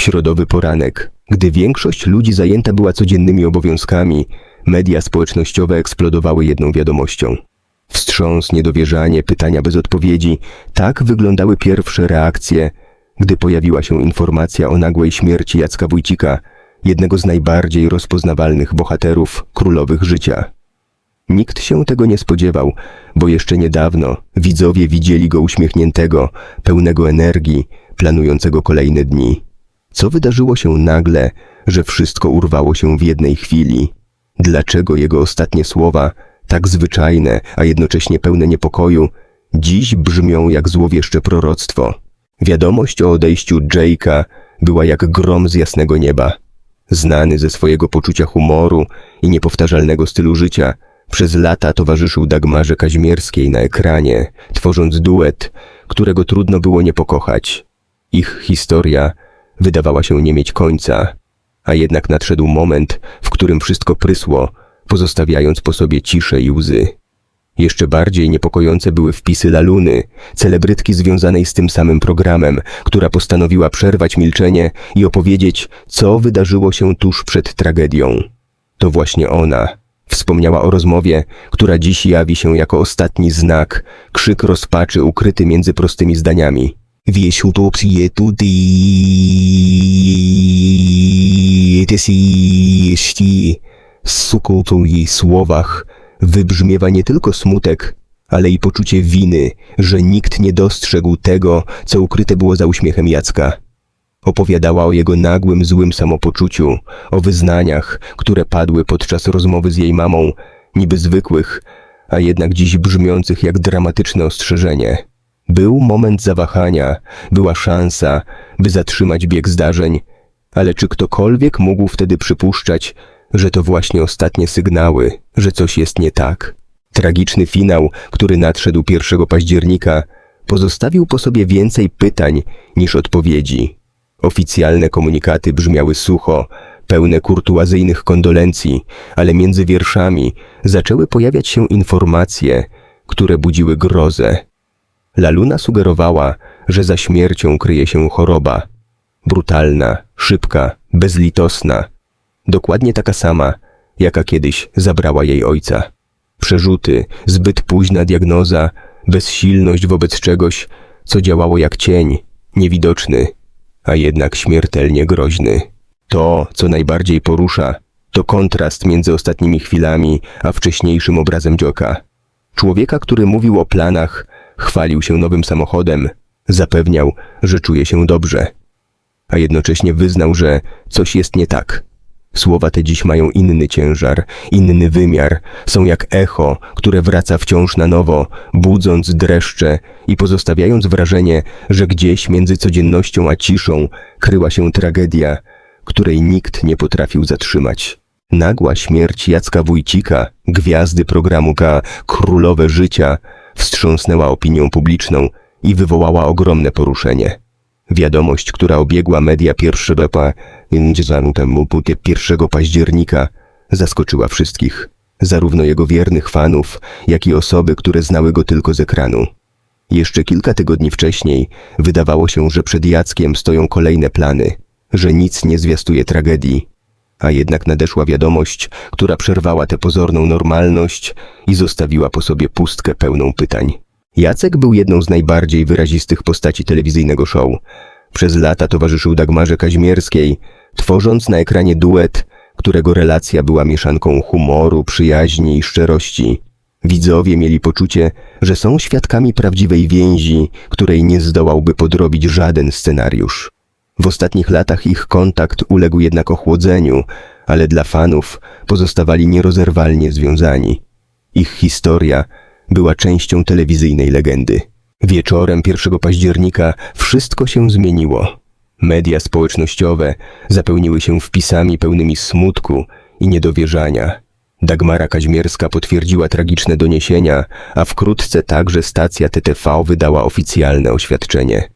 środowy poranek, gdy większość ludzi zajęta była codziennymi obowiązkami, media społecznościowe eksplodowały jedną wiadomością. Wstrząs, niedowierzanie, pytania bez odpowiedzi tak wyglądały pierwsze reakcje, gdy pojawiła się informacja o nagłej śmierci Jacka Wójcika, jednego z najbardziej rozpoznawalnych bohaterów królowych życia. Nikt się tego nie spodziewał, bo jeszcze niedawno widzowie widzieli go uśmiechniętego, pełnego energii, planującego kolejne dni. Co wydarzyło się nagle, że wszystko urwało się w jednej chwili? Dlaczego jego ostatnie słowa, tak zwyczajne, a jednocześnie pełne niepokoju, dziś brzmią jak złowieszcze proroctwo? Wiadomość o odejściu Jake'a była jak grom z jasnego nieba. Znany ze swojego poczucia humoru i niepowtarzalnego stylu życia, przez lata towarzyszył Dagmarze Kaźmierskiej na ekranie, tworząc duet, którego trudno było nie pokochać. Ich historia wydawała się nie mieć końca, a jednak nadszedł moment, w którym wszystko prysło, pozostawiając po sobie ciszę i łzy. Jeszcze bardziej niepokojące były wpisy Laluny, celebrytki związanej z tym samym programem, która postanowiła przerwać milczenie i opowiedzieć, co wydarzyło się tuż przed tragedią. To właśnie ona wspomniała o rozmowie, która dziś jawi się jako ostatni znak, krzyk rozpaczy ukryty między prostymi zdaniami. Wiesz, utopsje tutaj jeśli Suką w jej słowach wybrzmiewa nie tylko smutek, ale i poczucie winy, że nikt nie dostrzegł tego, co ukryte było za uśmiechem Jacka. Opowiadała o jego nagłym, złym samopoczuciu, o wyznaniach, które padły podczas rozmowy z jej mamą, niby zwykłych, a jednak dziś brzmiących jak dramatyczne ostrzeżenie. Był moment zawahania, była szansa, by zatrzymać bieg zdarzeń, ale czy ktokolwiek mógł wtedy przypuszczać, że to właśnie ostatnie sygnały, że coś jest nie tak? Tragiczny finał, który nadszedł 1 października, pozostawił po sobie więcej pytań niż odpowiedzi. Oficjalne komunikaty brzmiały sucho, pełne kurtuazyjnych kondolencji, ale między wierszami zaczęły pojawiać się informacje, które budziły grozę. Laluna sugerowała, że za śmiercią kryje się choroba. Brutalna, szybka, bezlitosna. Dokładnie taka sama, jaka kiedyś zabrała jej ojca. Przerzuty, zbyt późna diagnoza, bezsilność wobec czegoś, co działało jak cień, niewidoczny, a jednak śmiertelnie groźny. To, co najbardziej porusza, to kontrast między ostatnimi chwilami a wcześniejszym obrazem Dzioka. Człowieka, który mówił o planach, chwalił się nowym samochodem, zapewniał, że czuje się dobrze, a jednocześnie wyznał, że coś jest nie tak. Słowa te dziś mają inny ciężar, inny wymiar, są jak echo, które wraca wciąż na nowo, budząc dreszcze i pozostawiając wrażenie, że gdzieś między codziennością a ciszą kryła się tragedia, której nikt nie potrafił zatrzymać. Nagła śmierć Jacka Wójcika, gwiazdy programu K Królowe Życia, wstrząsnęła opinią publiczną i wywołała ogromne poruszenie. Wiadomość, która obiegła media 1 pa, temu 1 października, zaskoczyła wszystkich, zarówno jego wiernych fanów, jak i osoby, które znały go tylko z ekranu. Jeszcze kilka tygodni wcześniej wydawało się, że przed Jackiem stoją kolejne plany, że nic nie zwiastuje tragedii. A jednak nadeszła wiadomość, która przerwała tę pozorną normalność i zostawiła po sobie pustkę pełną pytań. Jacek był jedną z najbardziej wyrazistych postaci telewizyjnego show. Przez lata towarzyszył Dagmarze Kaźmierskiej, tworząc na ekranie duet, którego relacja była mieszanką humoru, przyjaźni i szczerości. Widzowie mieli poczucie, że są świadkami prawdziwej więzi, której nie zdołałby podrobić żaden scenariusz. W ostatnich latach ich kontakt uległ jednak ochłodzeniu, ale dla fanów pozostawali nierozerwalnie związani. Ich historia była częścią telewizyjnej legendy. Wieczorem 1 października wszystko się zmieniło. Media społecznościowe zapełniły się wpisami pełnymi smutku i niedowierzania. Dagmara Kaźmierska potwierdziła tragiczne doniesienia, a wkrótce także stacja TTV wydała oficjalne oświadczenie.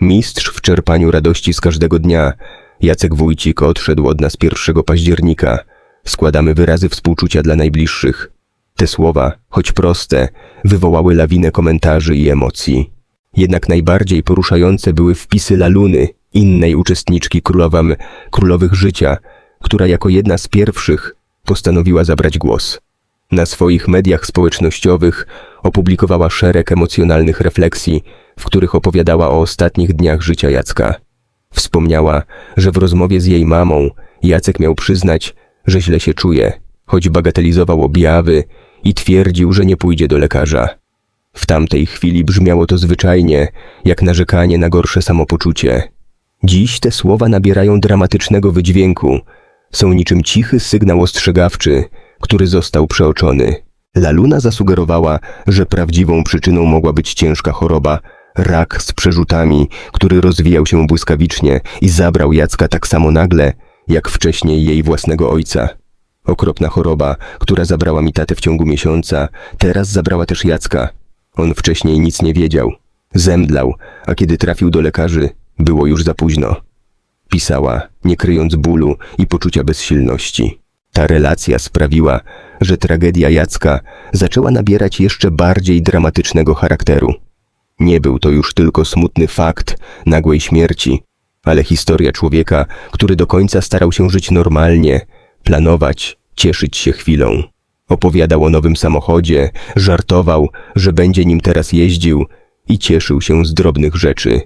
Mistrz w czerpaniu radości z każdego dnia, Jacek Wójcik odszedł od nas 1 października. Składamy wyrazy współczucia dla najbliższych. Te słowa, choć proste, wywołały lawinę komentarzy i emocji. Jednak najbardziej poruszające były wpisy Laluny, innej uczestniczki królowam, królowych życia, która jako jedna z pierwszych postanowiła zabrać głos. Na swoich mediach społecznościowych opublikowała szereg emocjonalnych refleksji, w których opowiadała o ostatnich dniach życia Jacka. Wspomniała, że w rozmowie z jej mamą Jacek miał przyznać, że źle się czuje, choć bagatelizował objawy i twierdził, że nie pójdzie do lekarza. W tamtej chwili brzmiało to zwyczajnie, jak narzekanie na gorsze samopoczucie. Dziś te słowa nabierają dramatycznego wydźwięku. Są niczym cichy sygnał ostrzegawczy, który został przeoczony. Laluna zasugerowała, że prawdziwą przyczyną mogła być ciężka choroba, rak z przerzutami, który rozwijał się błyskawicznie i zabrał Jacka tak samo nagle, jak wcześniej jej własnego ojca. Okropna choroba, która zabrała mi tatę w ciągu miesiąca, teraz zabrała też Jacka. On wcześniej nic nie wiedział. Zemdlał, a kiedy trafił do lekarzy, było już za późno. Pisała, nie kryjąc bólu i poczucia bezsilności. Ta relacja sprawiła, że tragedia Jacka zaczęła nabierać jeszcze bardziej dramatycznego charakteru. Nie był to już tylko smutny fakt nagłej śmierci, ale historia człowieka, który do końca starał się żyć normalnie, planować, cieszyć się chwilą. Opowiadał o nowym samochodzie, żartował, że będzie nim teraz jeździł i cieszył się z drobnych rzeczy.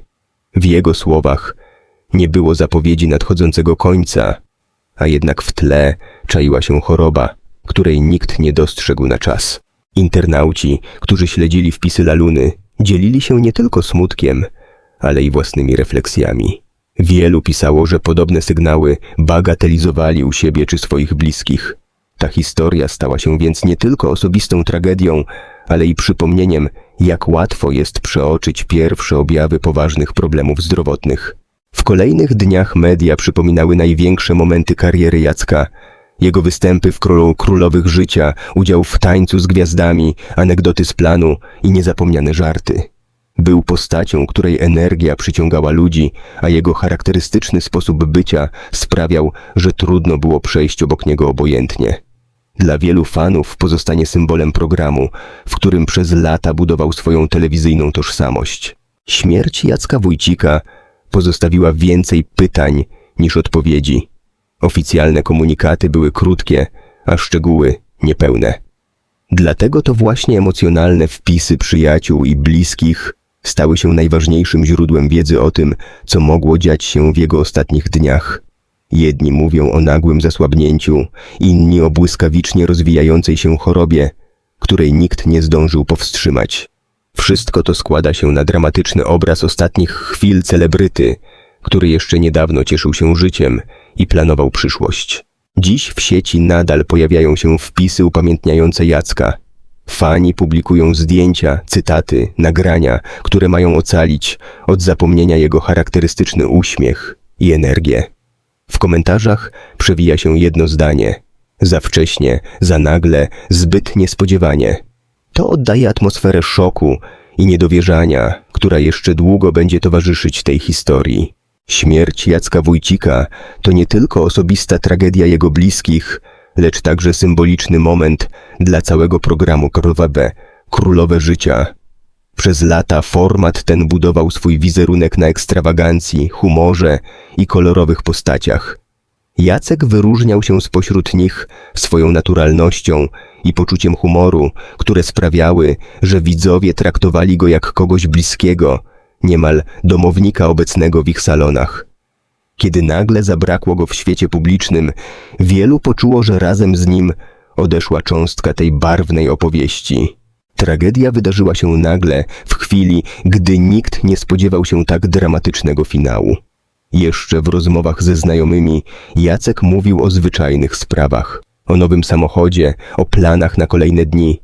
W jego słowach nie było zapowiedzi nadchodzącego końca, a jednak w tle czaiła się choroba, której nikt nie dostrzegł na czas. Internauci, którzy śledzili wpisy Laluny, dzielili się nie tylko smutkiem, ale i własnymi refleksjami. Wielu pisało, że podobne sygnały bagatelizowali u siebie czy swoich bliskich. Ta historia stała się więc nie tylko osobistą tragedią, ale i przypomnieniem, jak łatwo jest przeoczyć pierwsze objawy poważnych problemów zdrowotnych. W kolejnych dniach media przypominały największe momenty kariery Jacka. Jego występy w królu królowych życia, udział w tańcu z gwiazdami, anegdoty z planu i niezapomniane żarty. Był postacią, której energia przyciągała ludzi, a jego charakterystyczny sposób bycia sprawiał, że trudno było przejść obok niego obojętnie. Dla wielu fanów pozostanie symbolem programu, w którym przez lata budował swoją telewizyjną tożsamość. Śmierć Jacka Wójcika pozostawiła więcej pytań niż odpowiedzi. Oficjalne komunikaty były krótkie, a szczegóły niepełne. Dlatego to właśnie emocjonalne wpisy przyjaciół i bliskich stały się najważniejszym źródłem wiedzy o tym, co mogło dziać się w jego ostatnich dniach. Jedni mówią o nagłym zasłabnięciu, inni o błyskawicznie rozwijającej się chorobie, której nikt nie zdążył powstrzymać. Wszystko to składa się na dramatyczny obraz ostatnich chwil celebryty, który jeszcze niedawno cieszył się życiem i planował przyszłość. Dziś w sieci nadal pojawiają się wpisy upamiętniające Jacka. Fani publikują zdjęcia, cytaty, nagrania, które mają ocalić od zapomnienia jego charakterystyczny uśmiech i energię. W komentarzach przewija się jedno zdanie. Za wcześnie, za nagle, zbyt niespodziewanie. To oddaje atmosferę szoku i niedowierzania, która jeszcze długo będzie towarzyszyć tej historii. Śmierć Jacka Wójcika to nie tylko osobista tragedia jego bliskich, lecz także symboliczny moment dla całego programu Królowe, Królowe Życia. Przez lata format ten budował swój wizerunek na ekstrawagancji, humorze i kolorowych postaciach. Jacek wyróżniał się spośród nich swoją naturalnością i poczuciem humoru, które sprawiały, że widzowie traktowali go jak kogoś bliskiego, niemal domownika obecnego w ich salonach. Kiedy nagle zabrakło go w świecie publicznym, wielu poczuło, że razem z nim odeszła cząstka tej barwnej opowieści. Tragedia wydarzyła się nagle, w chwili, gdy nikt nie spodziewał się tak dramatycznego finału. Jeszcze w rozmowach ze znajomymi Jacek mówił o zwyczajnych sprawach, o nowym samochodzie, o planach na kolejne dni.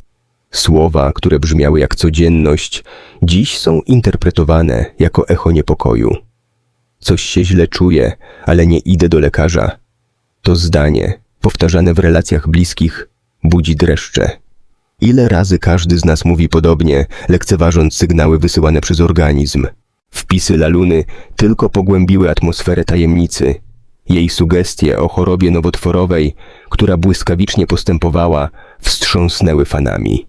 Słowa, które brzmiały jak codzienność, dziś są interpretowane jako echo niepokoju. Coś się źle czuję, ale nie idę do lekarza. To zdanie, powtarzane w relacjach bliskich, budzi dreszcze. Ile razy każdy z nas mówi podobnie, lekceważąc sygnały wysyłane przez organizm. Wpisy Laluny tylko pogłębiły atmosferę tajemnicy. Jej sugestie o chorobie nowotworowej, która błyskawicznie postępowała, wstrząsnęły fanami.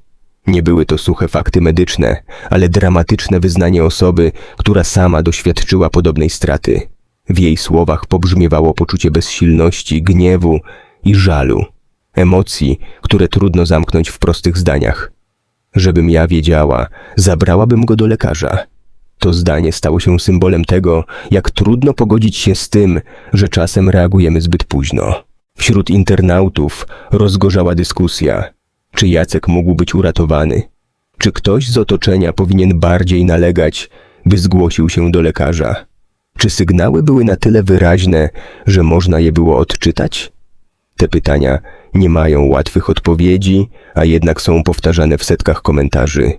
Nie były to suche fakty medyczne, ale dramatyczne wyznanie osoby, która sama doświadczyła podobnej straty. W jej słowach pobrzmiewało poczucie bezsilności, gniewu i żalu. Emocji, które trudno zamknąć w prostych zdaniach. Żebym ja wiedziała, zabrałabym go do lekarza. To zdanie stało się symbolem tego, jak trudno pogodzić się z tym, że czasem reagujemy zbyt późno. Wśród internautów rozgorzała dyskusja, czy Jacek mógł być uratowany. Czy ktoś z otoczenia powinien bardziej nalegać, by zgłosił się do lekarza? Czy sygnały były na tyle wyraźne, że można je było odczytać? Te pytania nie mają łatwych odpowiedzi, a jednak są powtarzane w setkach komentarzy.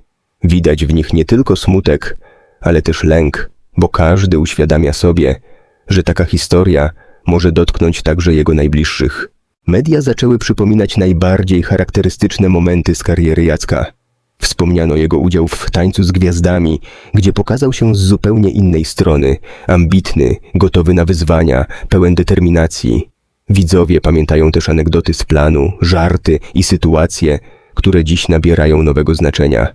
Widać w nich nie tylko smutek, ale też lęk, bo każdy uświadamia sobie, że taka historia może dotknąć także jego najbliższych. Media zaczęły przypominać najbardziej charakterystyczne momenty z kariery Jacka. Wspomniano jego udział w Tańcu z Gwiazdami, gdzie pokazał się z zupełnie innej strony, ambitny, gotowy na wyzwania, pełen determinacji. Widzowie pamiętają też anegdoty z planu, żarty i sytuacje, które dziś nabierają nowego znaczenia.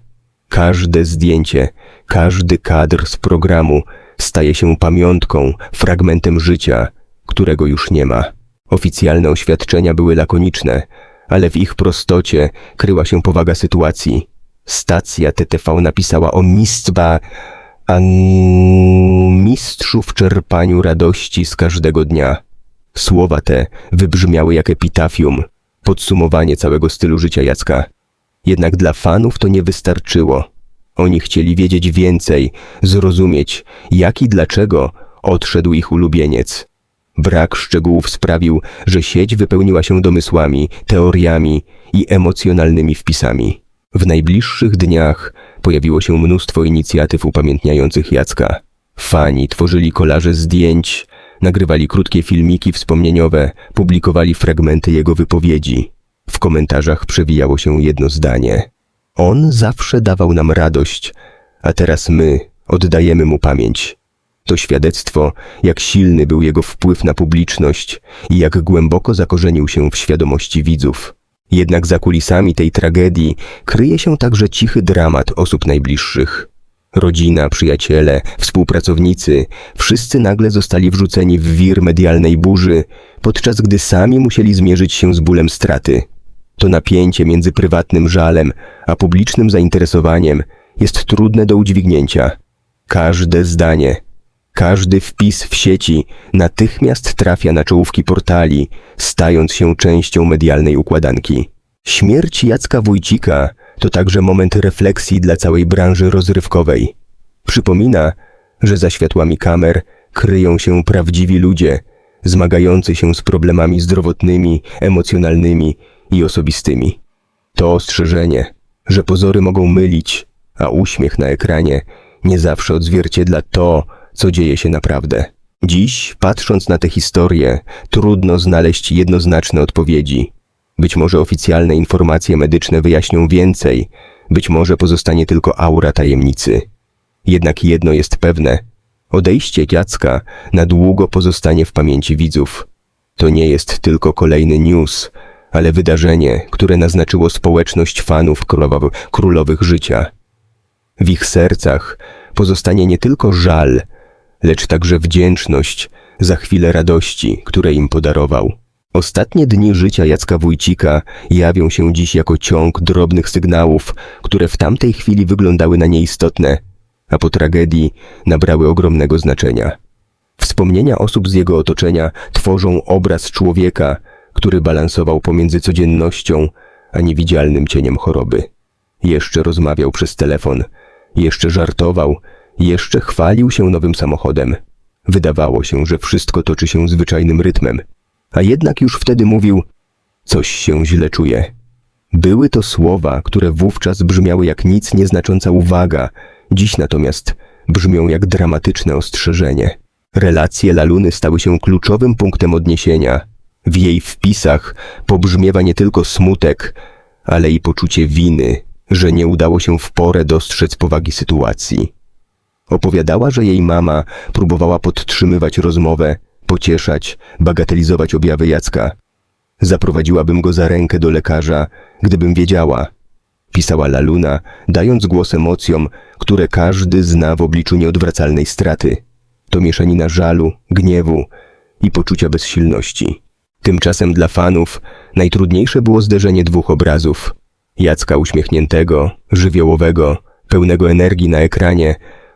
Każde zdjęcie, każdy kadr z programu staje się pamiątką, fragmentem życia, którego już nie ma. Oficjalne oświadczenia były lakoniczne, ale w ich prostocie kryła się powaga sytuacji. Stacja TTV napisała o mistrza, a mistrzu w czerpaniu radości z każdego dnia. Słowa te wybrzmiały jak epitafium, podsumowanie całego stylu życia Jacka. Jednak dla fanów to nie wystarczyło. Oni chcieli wiedzieć więcej, zrozumieć, jak i dlaczego odszedł ich ulubieniec. Brak szczegółów sprawił, że sieć wypełniła się domysłami, teoriami i emocjonalnymi wpisami. W najbliższych dniach pojawiło się mnóstwo inicjatyw upamiętniających Jacka. Fani tworzyli kolaże zdjęć, nagrywali krótkie filmiki wspomnieniowe, publikowali fragmenty jego wypowiedzi. W komentarzach przewijało się jedno zdanie. On zawsze dawał nam radość, a teraz my oddajemy mu pamięć. To świadectwo, jak silny był jego wpływ na publiczność i jak głęboko zakorzenił się w świadomości widzów. Jednak za kulisami tej tragedii kryje się także cichy dramat osób najbliższych. Rodzina, przyjaciele, współpracownicy, wszyscy nagle zostali wrzuceni w wir medialnej burzy, podczas gdy sami musieli zmierzyć się z bólem straty. To napięcie między prywatnym żalem a publicznym zainteresowaniem jest trudne do udźwignięcia. Każde zdanie, każdy wpis w sieci natychmiast trafia na czołówki portali, stając się częścią medialnej układanki. Śmierć Jacka Wójcika to także moment refleksji dla całej branży rozrywkowej. Przypomina, że za światłami kamer kryją się prawdziwi ludzie, zmagający się z problemami zdrowotnymi, emocjonalnymi i osobistymi. To ostrzeżenie, że pozory mogą mylić, a uśmiech na ekranie nie zawsze odzwierciedla to, co dzieje się naprawdę. Dziś, patrząc na tę historię, trudno znaleźć jednoznaczne odpowiedzi. Być może oficjalne informacje medyczne wyjaśnią więcej, być może pozostanie tylko aura tajemnicy. Jednak jedno jest pewne: odejście Jacka na długo pozostanie w pamięci widzów. To nie jest tylko kolejny news, ale wydarzenie, które naznaczyło społeczność fanów królowych życia. W ich sercach pozostanie nie tylko żal, lecz także wdzięczność za chwilę radości, które im podarował. Ostatnie dni życia Jacka Wójcika jawią się dziś jako ciąg drobnych sygnałów, które w tamtej chwili wyglądały na nieistotne, a po tragedii nabrały ogromnego znaczenia. Wspomnienia osób z jego otoczenia tworzą obraz człowieka, który balansował pomiędzy codziennością a niewidzialnym cieniem choroby. Jeszcze rozmawiał przez telefon, jeszcze żartował, jeszcze chwalił się nowym samochodem. Wydawało się, że wszystko toczy się zwyczajnym rytmem, a jednak już wtedy mówił: Coś się źle czuje. Były to słowa, które wówczas brzmiały jak nic nieznacząca uwaga, dziś natomiast brzmią jak dramatyczne ostrzeżenie. Relacje Laluny stały się kluczowym punktem odniesienia. W jej wpisach pobrzmiewa nie tylko smutek, ale i poczucie winy, że nie udało się w porę dostrzec powagi sytuacji. Opowiadała, że jej mama próbowała podtrzymywać rozmowę, pocieszać, bagatelizować objawy Jacka. Zaprowadziłabym go za rękę do lekarza, gdybym wiedziała. pisała Laluna, dając głos emocjom, które każdy zna w obliczu nieodwracalnej straty. To mieszanina żalu, gniewu i poczucia bezsilności. Tymczasem dla fanów najtrudniejsze było zderzenie dwóch obrazów. Jacka uśmiechniętego, żywiołowego, pełnego energii na ekranie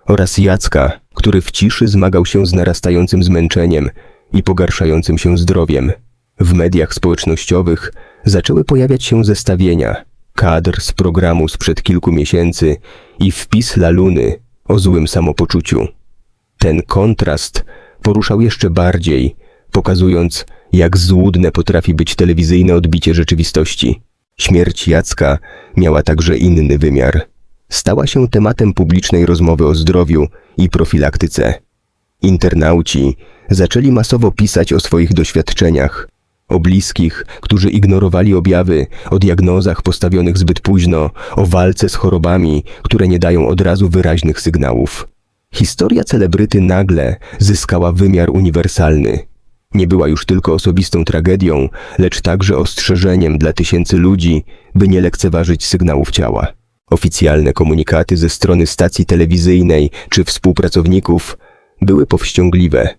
oraz Jacka, który w ciszy zmagał się z narastającym zmęczeniem i pogarszającym się zdrowiem. W mediach społecznościowych zaczęły pojawiać się zestawienia, kadr z programu sprzed kilku miesięcy i wpis Laluny o złym samopoczuciu. Ten kontrast poruszał jeszcze bardziej, pokazując, jak złudne potrafi być telewizyjne odbicie rzeczywistości. Śmierć Jacka miała także inny wymiar. Stała się tematem publicznej rozmowy o zdrowiu i profilaktyce. Internauci zaczęli masowo pisać o swoich doświadczeniach, o bliskich, którzy ignorowali objawy, o diagnozach postawionych zbyt późno, o walce z chorobami, które nie dają od razu wyraźnych sygnałów. Historia celebryty nagle zyskała wymiar uniwersalny. Nie była już tylko osobistą tragedią, lecz także ostrzeżeniem dla tysięcy ludzi, by nie lekceważyć sygnałów ciała. Oficjalne komunikaty ze strony stacji telewizyjnej czy współpracowników były powściągliwe.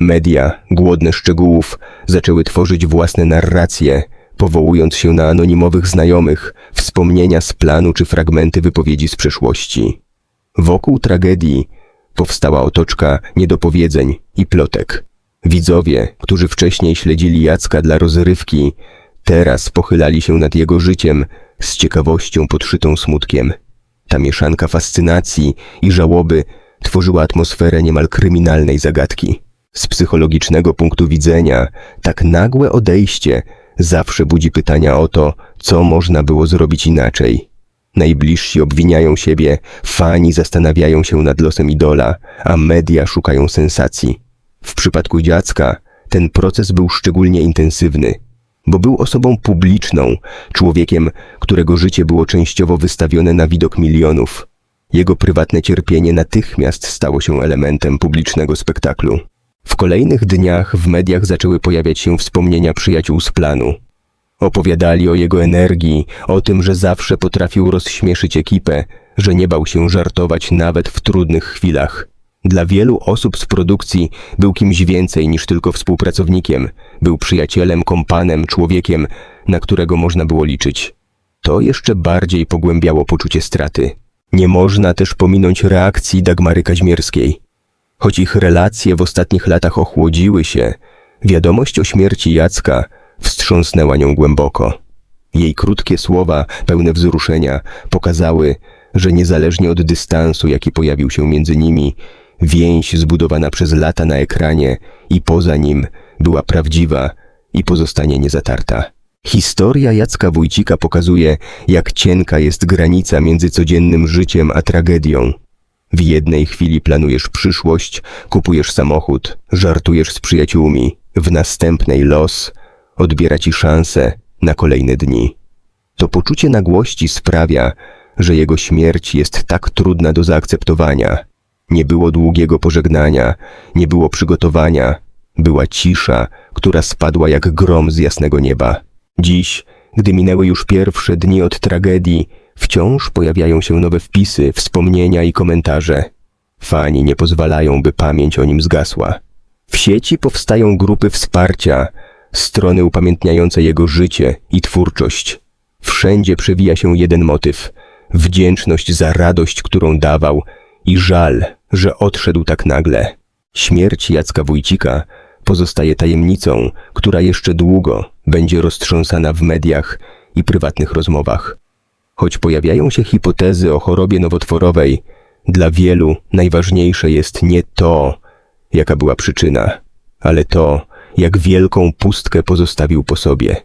Media, głodne szczegółów, zaczęły tworzyć własne narracje, powołując się na anonimowych znajomych, wspomnienia z planu czy fragmenty wypowiedzi z przeszłości. Wokół tragedii powstała otoczka niedopowiedzeń i plotek. Widzowie, którzy wcześniej śledzili Jacka dla rozrywki, teraz pochylali się nad jego życiem z ciekawością podszytą smutkiem. Ta mieszanka fascynacji i żałoby tworzyła atmosferę niemal kryminalnej zagadki. Z psychologicznego punktu widzenia, tak nagłe odejście zawsze budzi pytania o to, co można było zrobić inaczej. Najbliżsi obwiniają siebie, fani zastanawiają się nad losem idola, a media szukają sensacji. W przypadku dziecka ten proces był szczególnie intensywny, bo był osobą publiczną, człowiekiem, którego życie było częściowo wystawione na widok milionów. Jego prywatne cierpienie natychmiast stało się elementem publicznego spektaklu. W kolejnych dniach w mediach zaczęły pojawiać się wspomnienia przyjaciół z planu. Opowiadali o jego energii, o tym, że zawsze potrafił rozśmieszyć ekipę, że nie bał się żartować nawet w trudnych chwilach. Dla wielu osób z produkcji był kimś więcej niż tylko współpracownikiem, był przyjacielem, kompanem, człowiekiem, na którego można było liczyć. To jeszcze bardziej pogłębiało poczucie straty. Nie można też pominąć reakcji Dagmary Kaźmierskiej. Choć ich relacje w ostatnich latach ochłodziły się, wiadomość o śmierci Jacka wstrząsnęła nią głęboko. Jej krótkie słowa, pełne wzruszenia, pokazały, że niezależnie od dystansu, jaki pojawił się między nimi, więź zbudowana przez lata na ekranie i poza nim była prawdziwa i pozostanie niezatarta. Historia Jacka Wójcika pokazuje, jak cienka jest granica między codziennym życiem a tragedią. W jednej chwili planujesz przyszłość, kupujesz samochód, żartujesz z przyjaciółmi. W następnej los odbiera ci szansę na kolejne dni. To poczucie nagłości sprawia, że jego śmierć jest tak trudna do zaakceptowania. Nie było długiego pożegnania, nie było przygotowania, była cisza, która spadła jak grom z jasnego nieba. Dziś, gdy minęły już pierwsze dni od tragedii, wciąż pojawiają się nowe wpisy, wspomnienia i komentarze. Fani nie pozwalają, by pamięć o nim zgasła. W sieci powstają grupy wsparcia, strony upamiętniające jego życie i twórczość. Wszędzie przewija się jeden motyw wdzięczność za radość, którą dawał i żal, że odszedł tak nagle. Śmierć Jacka Wójcika pozostaje tajemnicą, która jeszcze długo będzie roztrząsana w mediach i prywatnych rozmowach. Choć pojawiają się hipotezy o chorobie nowotworowej, dla wielu najważniejsze jest nie to, jaka była przyczyna, ale to, jak wielką pustkę pozostawił po sobie.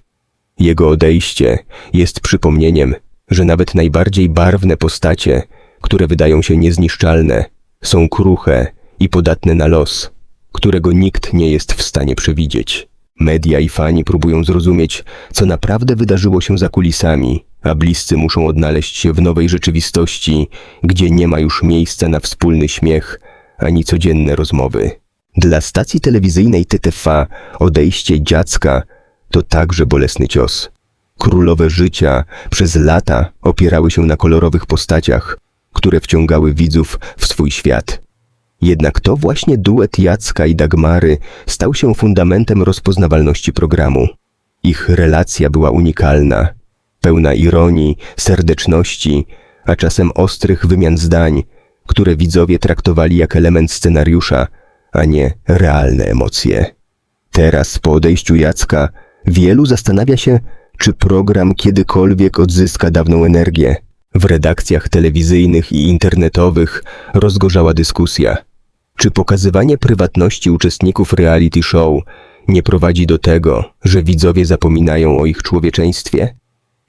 Jego odejście jest przypomnieniem, że nawet najbardziej barwne postacie, które wydają się niezniszczalne, są kruche i podatne na los, którego nikt nie jest w stanie przewidzieć. Media i fani próbują zrozumieć, co naprawdę wydarzyło się za kulisami, a bliscy muszą odnaleźć się w nowej rzeczywistości, gdzie nie ma już miejsca na wspólny śmiech ani codzienne rozmowy. Dla stacji telewizyjnej TTV odejście dziecka to także bolesny cios. królowe życia przez lata opierały się na kolorowych postaciach, które wciągały widzów w swój świat. Jednak to właśnie duet Jacka i Dagmary stał się fundamentem rozpoznawalności programu. Ich relacja była unikalna, pełna ironii, serdeczności, a czasem ostrych wymian zdań, które widzowie traktowali jak element scenariusza, a nie realne emocje. Teraz, po odejściu Jacka, wielu zastanawia się, czy program kiedykolwiek odzyska dawną energię. W redakcjach telewizyjnych i internetowych rozgorzała dyskusja. Czy pokazywanie prywatności uczestników reality show nie prowadzi do tego, że widzowie zapominają o ich człowieczeństwie?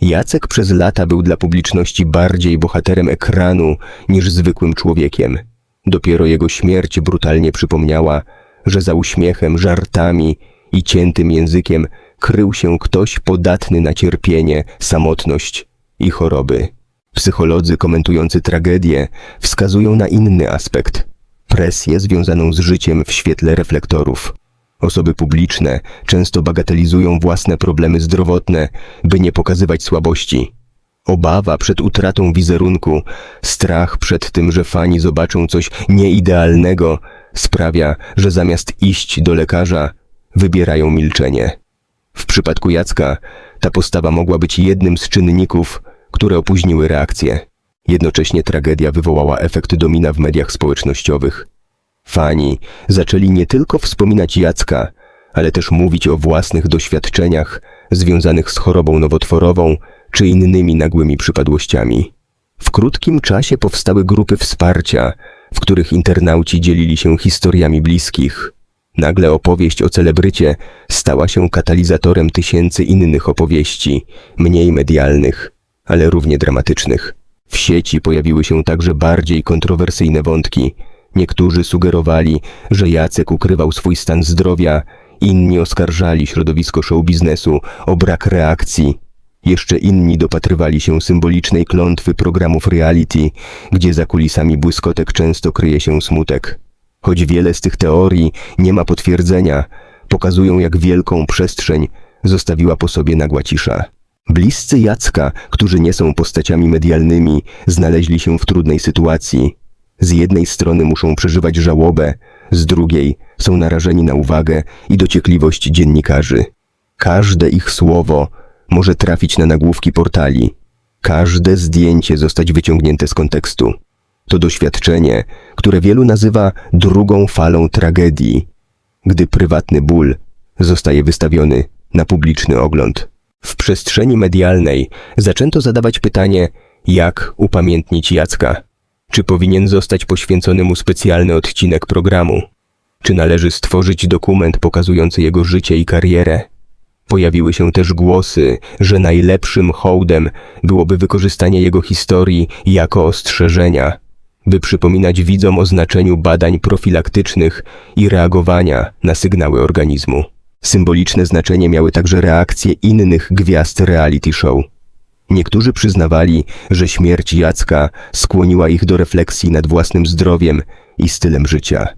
Jacek przez lata był dla publiczności bardziej bohaterem ekranu niż zwykłym człowiekiem. Dopiero jego śmierć brutalnie przypomniała, że za uśmiechem, żartami i ciętym językiem krył się ktoś podatny na cierpienie, samotność i choroby. Psycholodzy komentujący tragedię wskazują na inny aspekt presję związaną z życiem w świetle reflektorów. Osoby publiczne często bagatelizują własne problemy zdrowotne, by nie pokazywać słabości. Obawa przed utratą wizerunku, strach przed tym, że fani zobaczą coś nieidealnego, sprawia, że zamiast iść do lekarza, wybierają milczenie. W przypadku Jacka ta postawa mogła być jednym z czynników, które opóźniły reakcję. Jednocześnie tragedia wywołała efekt domina w mediach społecznościowych. Fani zaczęli nie tylko wspominać Jacka, ale też mówić o własnych doświadczeniach związanych z chorobą nowotworową czy innymi nagłymi przypadłościami. W krótkim czasie powstały grupy wsparcia, w których internauci dzielili się historiami bliskich. Nagle opowieść o celebrycie stała się katalizatorem tysięcy innych opowieści, mniej medialnych, ale równie dramatycznych. W sieci pojawiły się także bardziej kontrowersyjne wątki. Niektórzy sugerowali, że Jacek ukrywał swój stan zdrowia, inni oskarżali środowisko show biznesu o brak reakcji. Jeszcze inni dopatrywali się symbolicznej klątwy programów reality, gdzie za kulisami błyskotek często kryje się smutek. Choć wiele z tych teorii nie ma potwierdzenia, pokazują jak wielką przestrzeń zostawiła po sobie nagła cisza. Bliscy Jacka, którzy nie są postaciami medialnymi, znaleźli się w trudnej sytuacji. Z jednej strony muszą przeżywać żałobę, z drugiej są narażeni na uwagę i dociekliwość dziennikarzy. Każde ich słowo może trafić na nagłówki portali, każde zdjęcie zostać wyciągnięte z kontekstu. To doświadczenie, które wielu nazywa drugą falą tragedii, gdy prywatny ból zostaje wystawiony na publiczny ogląd. W przestrzeni medialnej zaczęto zadawać pytanie, jak upamiętnić Jacka? Czy powinien zostać poświęcony mu specjalny odcinek programu? Czy należy stworzyć dokument pokazujący jego życie i karierę? Pojawiły się też głosy, że najlepszym hołdem byłoby wykorzystanie jego historii jako ostrzeżenia, by przypominać widzom o znaczeniu badań profilaktycznych i reagowania na sygnały organizmu. Symboliczne znaczenie miały także reakcje innych gwiazd reality show. Niektórzy przyznawali, że śmierć Jacka skłoniła ich do refleksji nad własnym zdrowiem i stylem życia.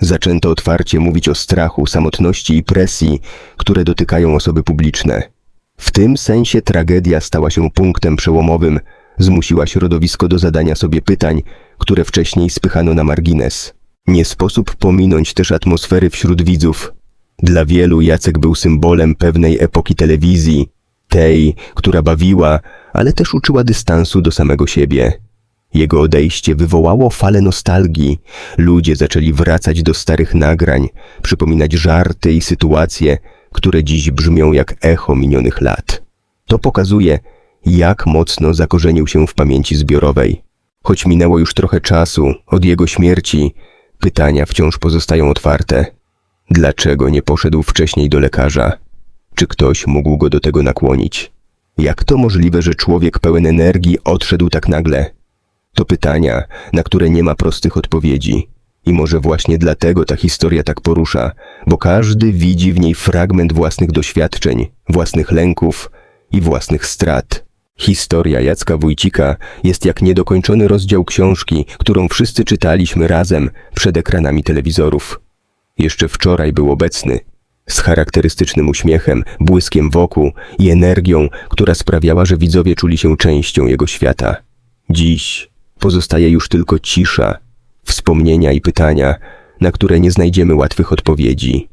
Zaczęto otwarcie mówić o strachu, samotności i presji, które dotykają osoby publiczne. W tym sensie tragedia stała się punktem przełomowym, zmusiła środowisko do zadania sobie pytań, które wcześniej spychano na margines. Nie sposób pominąć też atmosfery wśród widzów. Dla wielu Jacek był symbolem pewnej epoki telewizji, tej, która bawiła, ale też uczyła dystansu do samego siebie. Jego odejście wywołało falę nostalgii. Ludzie zaczęli wracać do starych nagrań, przypominać żarty i sytuacje, które dziś brzmią jak echo minionych lat. To pokazuje, jak mocno zakorzenił się w pamięci zbiorowej. Choć minęło już trochę czasu od jego śmierci, pytania wciąż pozostają otwarte. Dlaczego nie poszedł wcześniej do lekarza? Czy ktoś mógł go do tego nakłonić? Jak to możliwe, że człowiek pełen energii odszedł tak nagle? To pytania, na które nie ma prostych odpowiedzi. I może właśnie dlatego ta historia tak porusza, bo każdy widzi w niej fragment własnych doświadczeń, własnych lęków i własnych strat. Historia Jacka Wójcika jest jak niedokończony rozdział książki, którą wszyscy czytaliśmy razem przed ekranami telewizorów. Jeszcze wczoraj był obecny, z charakterystycznym uśmiechem, błyskiem wokół i energią, która sprawiała, że widzowie czuli się częścią jego świata. Dziś pozostaje już tylko cisza, wspomnienia i pytania, na które nie znajdziemy łatwych odpowiedzi.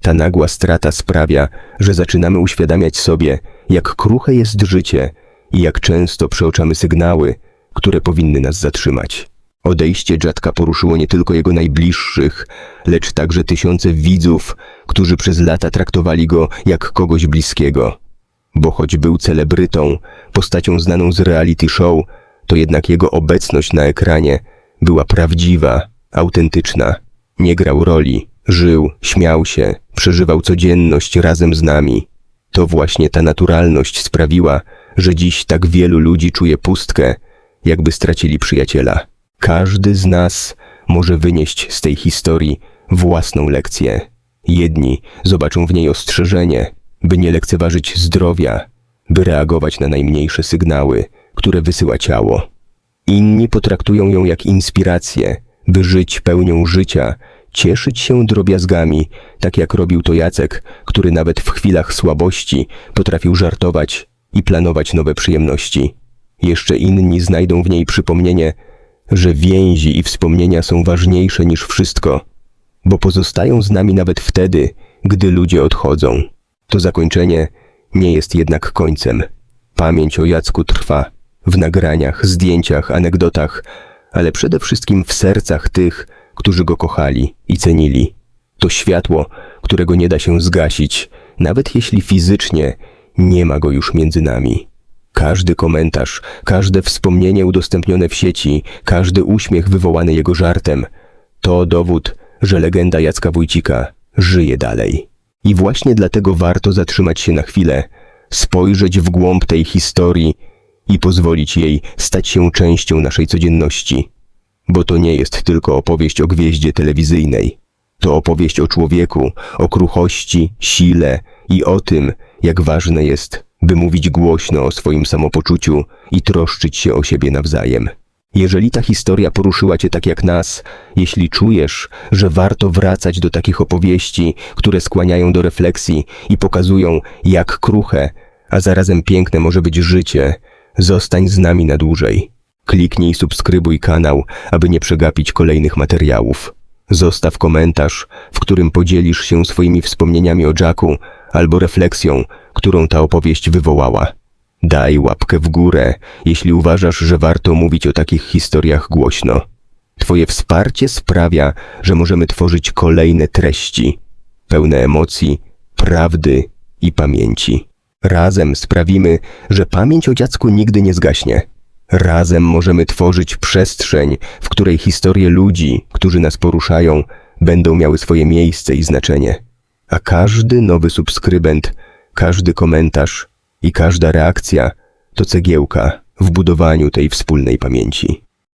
Ta nagła strata sprawia, że zaczynamy uświadamiać sobie, jak kruche jest życie i jak często przeoczamy sygnały, które powinny nas zatrzymać. Odejście dziadka poruszyło nie tylko jego najbliższych, lecz także tysiące widzów, którzy przez lata traktowali go jak kogoś bliskiego. Bo choć był celebrytą, postacią znaną z reality show, to jednak jego obecność na ekranie była prawdziwa, autentyczna. Nie grał roli, żył, śmiał się, przeżywał codzienność razem z nami. To właśnie ta naturalność sprawiła, że dziś tak wielu ludzi czuje pustkę, jakby stracili przyjaciela. Każdy z nas może wynieść z tej historii własną lekcję. Jedni zobaczą w niej ostrzeżenie, by nie lekceważyć zdrowia, by reagować na najmniejsze sygnały, które wysyła ciało. Inni potraktują ją jak inspirację, by żyć pełnią życia, cieszyć się drobiazgami, tak jak robił to Jacek, który nawet w chwilach słabości potrafił żartować i planować nowe przyjemności. Jeszcze inni znajdą w niej przypomnienie, że więzi i wspomnienia są ważniejsze niż wszystko, bo pozostają z nami nawet wtedy, gdy ludzie odchodzą. To zakończenie nie jest jednak końcem. Pamięć o Jacku trwa w nagraniach, zdjęciach, anegdotach, ale przede wszystkim w sercach tych, którzy go kochali i cenili. To światło, którego nie da się zgasić, nawet jeśli fizycznie nie ma go już między nami. Każdy komentarz, każde wspomnienie udostępnione w sieci, każdy uśmiech wywołany jego żartem to dowód, że legenda Jacka Wójcika żyje dalej. I właśnie dlatego warto zatrzymać się na chwilę, spojrzeć w głąb tej historii i pozwolić jej stać się częścią naszej codzienności. Bo to nie jest tylko opowieść o gwieździe telewizyjnej. To opowieść o człowieku, o kruchości, sile i o tym, jak ważne jest, by mówić głośno o swoim samopoczuciu i troszczyć się o siebie nawzajem. Jeżeli ta historia poruszyła cię tak jak nas, jeśli czujesz, że warto wracać do takich opowieści, które skłaniają do refleksji i pokazują, jak kruche, a zarazem piękne może być życie, zostań z nami na dłużej. Kliknij subskrybuj kanał, aby nie przegapić kolejnych materiałów. Zostaw komentarz, w którym podzielisz się swoimi wspomnieniami o Jacku albo refleksją, którą ta opowieść wywołała. Daj łapkę w górę, jeśli uważasz, że warto mówić o takich historiach głośno. Twoje wsparcie sprawia, że możemy tworzyć kolejne treści, pełne emocji, prawdy i pamięci. Razem sprawimy, że pamięć o dziecku nigdy nie zgaśnie. Razem możemy tworzyć przestrzeń, w której historie ludzi, którzy nas poruszają, będą miały swoje miejsce i znaczenie. A każdy nowy subskrybent, każdy komentarz i każda reakcja to cegiełka w budowaniu tej wspólnej pamięci.